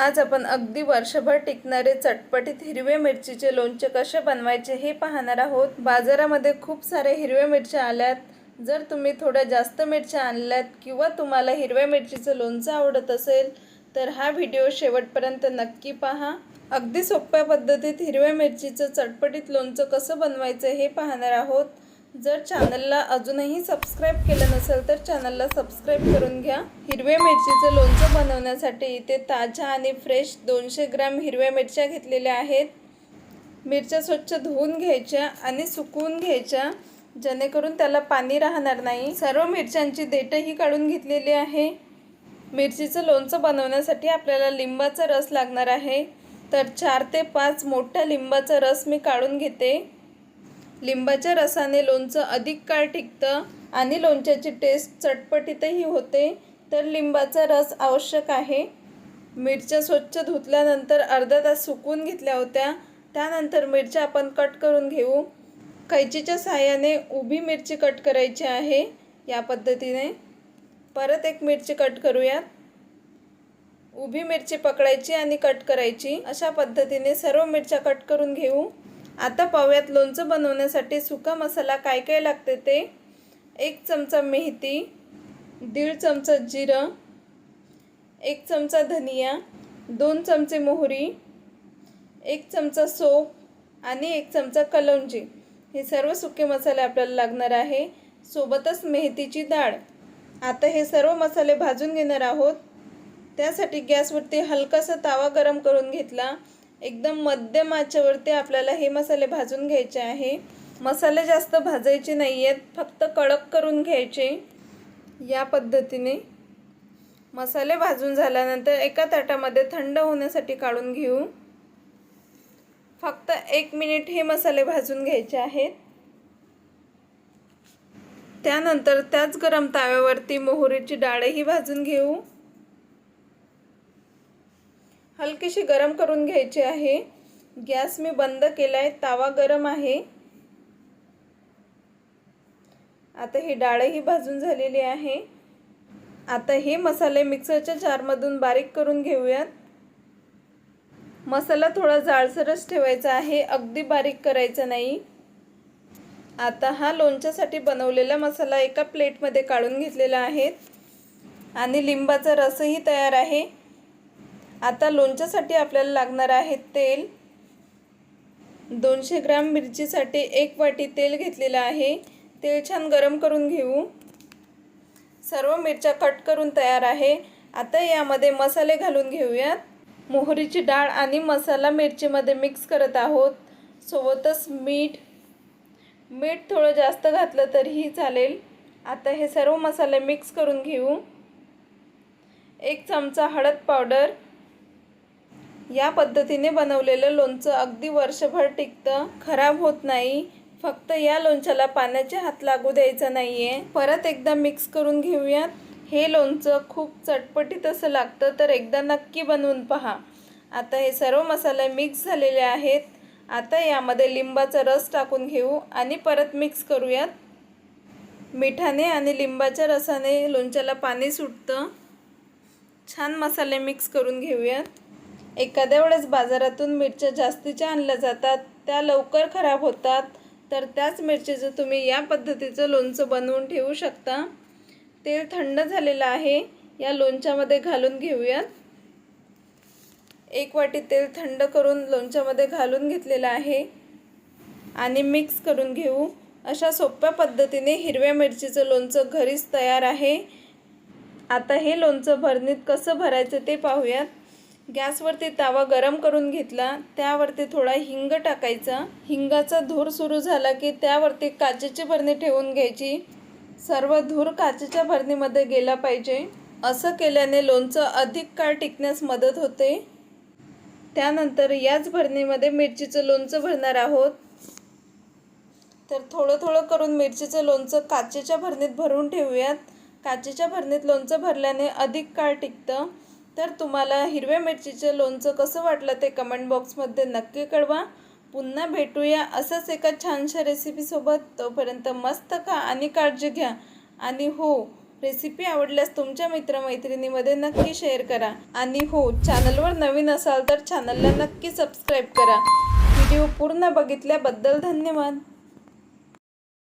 आज आपण अगदी वर्षभर टिकणारे चटपटीत हिरवे मिरचीचे लोणचे कसे बनवायचे हे पाहणार आहोत. बाजारामध्ये खूप सारे हिरव्या मिरच्या आल्यात. जर तुम्ही थोड्या जास्त मिरच्या आणल्यात किंवा तुम्हाला हिरव्या मिरचीचं लोणचं आवडत असेल तर हा व्हिडिओ शेवटपर्यंत नक्की पहा. अगदी सोप्या पद्धतीत हिरव्या मिरचीचं चटपटीत लोणचं कसं बनवायचं हे पाहणार आहोत. जर चॅनलला अजूनही सबस्क्राईब केलं नसेल तर चॅनलला सबस्क्राईब करून घ्या. हिरव्या मिरचीचं लोणचं बनवण्यासाठी इथे ताज्या आणि फ्रेश दोनशे ग्रॅम हिरव्या मिरच्या घेतलेल्या आहेत. मिरच्या स्वच्छ धुवून घ्यायच्या आणि सुकवून घ्यायच्या. जेणेकरून त्याला पाणी राहणार नाही. सर्व मिरच्यांची देठही काढून घेतलेली आहे. मिरचीचं लोणचं बनवण्यासाठी आपल्याला लिंबाचा रस लागणार आहे. तर चार ते पाच मोठ्या लिंबाचा रस मी काढून घेते. लिंबाच्या रसाने लोणचं अधिक काळ टिकतं आणि लोणच्याची टेस्ट चटपटीतही होते तर लिंबाचा रस आवश्यक आहे. मिरच्या स्वच्छ धुतल्यानंतर अर्धा तास सुकून घेतल्या होत्या. त्यानंतर मिरच्या आपण कट करून घेऊ. कैचीच्या सहाय्याने उभी मिरची कट करायची आहे या पद्धतीने. परत एक मिरची कट करूयात. उभी मिरची पकडायची आणि कट करायची. अशा पद्धतीने सर्व मिरच्या कट करून घेऊ. आता पाहूयात लोणचं बनवण्यासाठी सुका मसाला काय काय लागते ते. एक चमचा मेथी दीड चमचा जिरं एक चमचा धनिया दोन चमचे मोहरी एक चमचा सोप आणि एक चमचा कलौंजी हे सर्व सुके मसाले आपल्याला लागणार आहे. सोबतच मेथीची डाळ. आता हे सर्व मसाले भाजून घेणार आहोत. त्यासाठी गॅसवरती हलकासा तावा गरम करून घेतला. एकदम मध्यम आचेवरती आपल्याला हे मसाले भाजून घ्यायचे आहे. मसाले जास्त भाजायचे नाही आहेत फक्त कडक करून घ्यायचे. या पद्धतीने मसाले भाजून झाल्यानंतर एका ताटामध्ये थंड होण्यासाठी काढून घेऊ. फक्त एक मिनिट हे मसाले भाजून घ्यायचे आहेत. त्यानंतर त्याच गरम ताव्यावरती मोहरीची डाळही भाजून घेऊ. हलकीशी गरम करून घ्यायची आहे. गॅस मी बंद केला आहे तावा गरम आहे. आता ही डाळही भाजून झालेली आहे. आता हे मसाले मिक्सरच्या जारमधून बारीक करून घेऊयात. मसाला थोडा जाळसरच ठेवायचा आहे. अगदी बारीक करायचा नाही. आता हा लोणच्यासाठी बनवलेला मसाला एका प्लेटमध्ये काढून घेतलेला आहे. आणि लिंबाचा रसही तयार आहे. आता लोणच्यासाठी आपल्याला लागणार आहे तेल. दोनशे ग्राम मिरचीसाठी एक वाटी तेल घेतलेलं आहे. तेल छान गरम करून घेऊ. सर्व मिरच्या कट करून तयार आहे. आता यामध्ये मसाले घालून घेऊयात. मोहरीची डाळ आणि मसाला मिरचीमध्ये मिक्स करत आहोत. सोबतच मीठ. मीठ थोडं जास्त घातलं तरीही चालेल. आता हे सर्व मसाले मिक्स करून घेऊ. एक चमचा हळद पावडर. या पद्धतीने बनवलेलं लोणचं अगदी वर्षभर टिकतं खराब होत नाही. फक्त या लोणच्याला पाण्याचे हात लागू द्यायचं नाही आहे परत एकदा मिक्स करून घेऊयात. हे लोणचं खूप चटपटीत असं लागतं तर एकदा नक्की बनवून पहा. आता हे सर्व मसाले मिक्स झालेले आहेत. आता यामध्ये लिंबाचा रस टाकून घेऊ आणि परत मिक्स करूयात. मिठाने आणि लिंबाच्या रसाने लोणच्याला पाणी सुटतं. छान मसाले मिक्स करून घेऊयात. एखाद्या वेळेस बाजारातून मिरच्या जास्तीच्या आणल्या जातात त्या लवकर खराब होतात. तर त्याच मिरचीचं तुम्ही या पद्धतीचं लोणचं बनवून ठेवू शकता. तेल थंड झालेलं आहे या लोणच्यामध्ये घालून घेऊयात. एक वाटी तेल थंड करून लोणच्यामध्ये घालून घेतलेलं आहे. आणि मिक्स करून घेऊ. अशा सोप्या पद्धतीने हिरव्या मिरचीचं लोणचं घरीच तयार आहे. आता हे लोणचं भरणीत कसं भरायचं ते पाहूयात. गॅसवरती तावा गरम करून घेतला त्यावरती थोडा हिंग टाकायचा. हिंगाचा धूर सुरू झाला की त्यावरती काचेची भरणी ठेवून घ्यायची. सर्व धूर काचेच्या भरणीमध्ये गेला पाहिजे. असं केल्याने लोणचं अधिक काळ टिकण्यास मदत होते. त्यानंतर याच भरणीमध्ये मिरचीचं लोणचं भरणार आहोत. तर थोडं थोडं करून मिरचीचं लोणचं काचेच्या भरणीत भरून ठेवूयात. काचेच्या भरणीत लोणचं भरल्याने अधिक काळ टिकतं. तर तुम्हाला हिरव्या मिरचीचं लोणचं कसं वाटलं ते कमेंट बॉक्समध्ये नक्की कळवा. पुन्हा भेटूया असंच एका छानशा रेसिपीसोबत तोपर्यंत मस्त खा आणि काळजी घ्या. आणि हो रेसिपी आवडल्यास तुमच्या मित्रमैत्रिणीमध्ये नक्की शेअर करा. आणि हो चॅनलवर नवीन असाल तर चॅनलला नक्की सबस्क्राईब करा. व्हिडिओ पूर्ण बघितल्याबद्दल धन्यवाद.